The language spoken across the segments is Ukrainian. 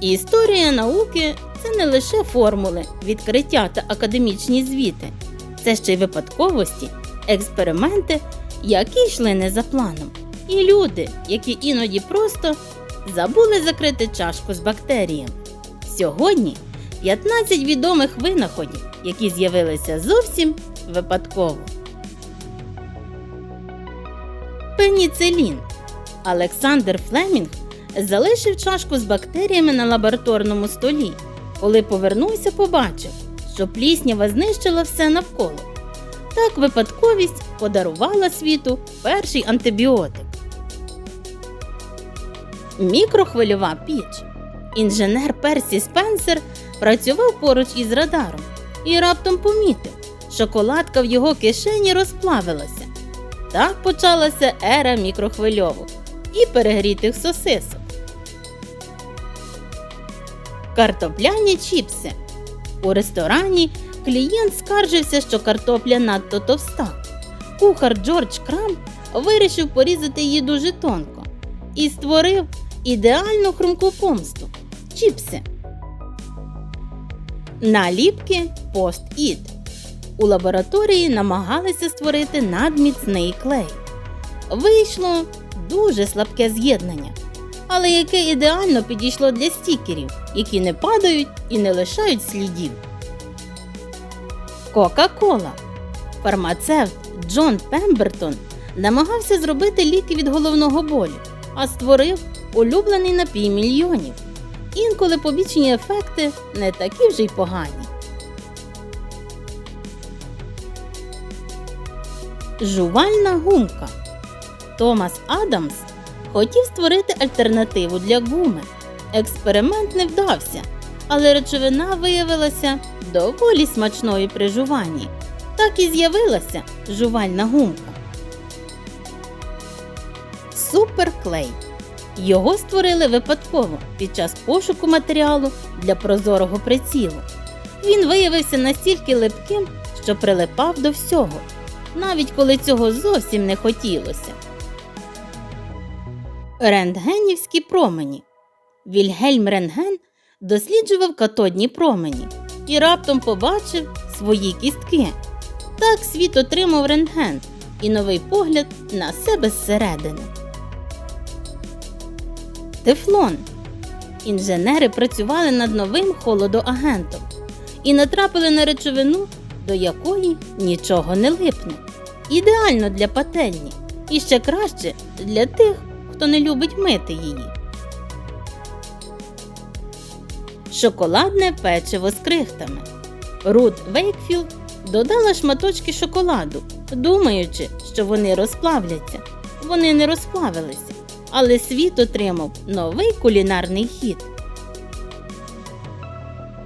Історія науки це не лише формули, відкриття та академічні звіти, це ще й випадковості, експерименти, які йшли не за планом, і люди, які іноді просто забули закрити чашку з бактеріями. Сьогодні 15 відомих винаходів, які з'явилися зовсім випадково. Пеніцилін. Олександр Флемінг залишив чашку з бактеріями на лабораторному столі. Коли повернувся, побачив, що пліснява знищила все навколо. Так випадковість подарувала світу перший антибіотик. Мікрохвильова піч. Інженер Персі Спенсер працював поруч із радаром і раптом помітив, шоколадка в його кишені розплавилася. Так почалася ера мікрохвильовок і перегрітих сосисок. Картопляні чіпси. У ресторані клієнт скаржився, що картопля надто товста. Кухар Джордж Крам вирішив порізати її дуже тонко і створив ідеальну хрумку помсту чіпси. Наліпки пост-іт. У лабораторії намагалися створити надміцний клей. Вийшло дуже слабке з'єднання, але яке ідеально підійшло для стікерів, які не падають і не лишають слідів. Кока-кола. Фармацевт Джон Пембертон намагався зробити ліки від головного болю, а створив улюблений напій мільйонів. Інколи побічні ефекти не такі вже й погані. Жувальна гумка. Томас Адамс хотів створити альтернативу для гуми. Експеримент не вдався, але речовина виявилася доволі смачною при жуванні. Так і з'явилася жувальна гумка. Суперклей. Його створили випадково під час пошуку матеріалу для прозорого прицілу. Він виявився настільки липким, що прилипав до всього, навіть коли цього зовсім не хотілося. Рентгенівські промені. Вільгельм Рентген досліджував катодні промені і раптом побачив свої кістки. Так світ отримав рентген і новий погляд на себе зсередини. Тефлон. Інженери працювали над новим холодоагентом і натрапили на речовину, до якої нічого не липне. Ідеально для пательні і ще краще для тих, хто не любить мити її. Шоколадне печиво з крихтами. Рут Вейкфілд додала шматочки шоколаду, думаючи, що вони розплавляться. Вони не розплавилися але світ отримав новий кулінарний хід.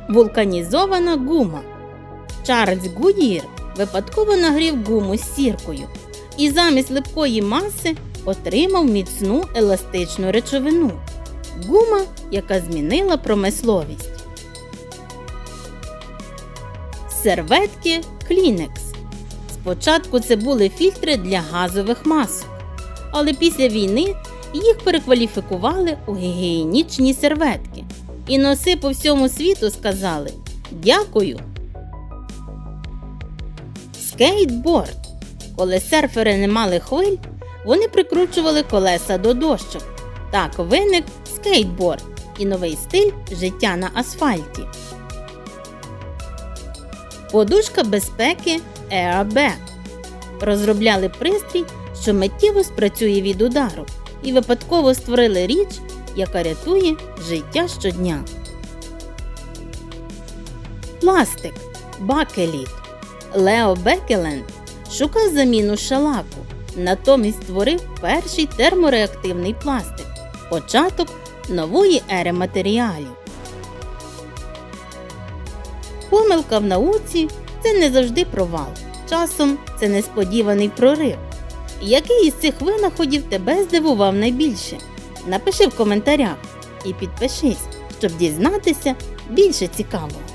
Вулканізована гума. Чарльз Гудієр випадково нагрів гуму з сіркою і замість липкої маси отримав міцну еластичну речовину. Гума, яка змінила промисловість. Серветки Клінекс. Спочатку це були фільтри для газових масок, але після війни їх перекваліфікували у гігієнічні серветки. І носи по всьому світу сказали Дякую. Скейтборд. Коли серфери не мали хвиль, вони прикручували колеса до дощок. Так виник скейтборд і новий стиль життя на асфальті. Подушка безпеки Airbag. Розробляли пристрій, що миттєво спрацює від удару і випадково створили річ, яка рятує життя щодня. Пластик Бакеліт. Лео Бекеленд шукав заміну шалаку, натомість створив перший термореактивний пластик початок нової ери матеріалів. Помилка в науці це не завжди провал. Часом це несподіваний прорив. Який із цих винаходів тебе здивував найбільше? Напиши в коментарях і підпишись, щоб дізнатися більше цікавого.